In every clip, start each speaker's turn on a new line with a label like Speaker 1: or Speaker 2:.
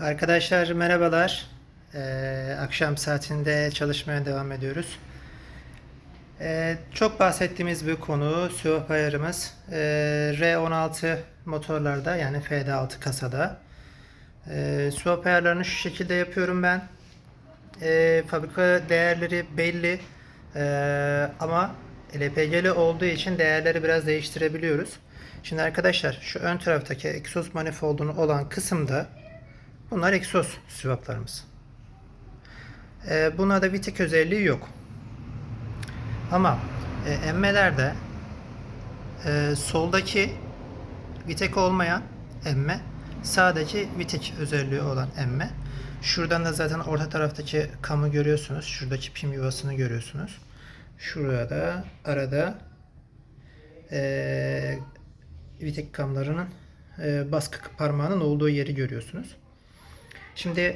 Speaker 1: Arkadaşlar merhabalar. Ee, akşam saatinde çalışmaya devam ediyoruz. Ee, çok bahsettiğimiz bir konu swap ayarımız. Ee, R16 motorlarda yani FD6 kasada. Ee, swap ayarlarını şu şekilde yapıyorum ben. Ee, fabrika değerleri belli Ee, ama LPG'li olduğu için değerleri biraz değiştirebiliyoruz. Şimdi arkadaşlar şu ön taraftaki egzoz manifoldunu olan kısımda Bunlar egzoz swaplarımız. Ee, bunlarda vitek özelliği yok. Ama e, emmelerde e, soldaki vitek olmayan emme sadece vitek özelliği olan emme. Şuradan da zaten orta taraftaki kamı görüyorsunuz. Şuradaki pim yuvasını görüyorsunuz. Şurada arada e, vitek kamlarının e, baskı parmağının olduğu yeri görüyorsunuz. Şimdi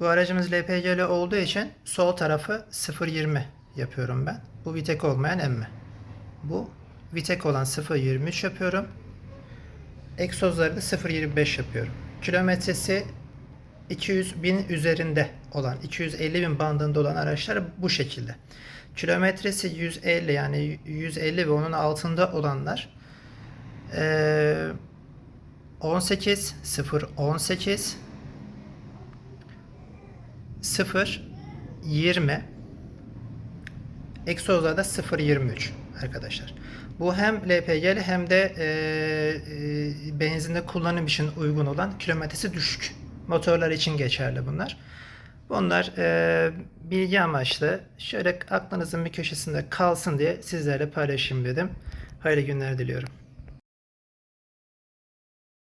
Speaker 1: bu aracımız LPG'li olduğu için sol tarafı 0.20 yapıyorum ben. Bu vitek olmayan emme. Bu vitek olan 0.23 yapıyorum. Egzozları da 0.25 yapıyorum. Kilometresi 200 bin üzerinde olan 250 bin bandında olan araçlar bu şekilde. Kilometresi 150 yani 150 ve onun altında olanlar eee 18 0 18 0 20 egzozlarda 0 23 arkadaşlar. Bu hem LPG'li hem de e, e, benzinde kullanım için uygun olan kilometresi düşük motorlar için geçerli bunlar. Bunlar e, bilgi amaçlı şöyle aklınızın bir köşesinde kalsın diye sizlerle paylaşayım dedim. Hayırlı günler diliyorum.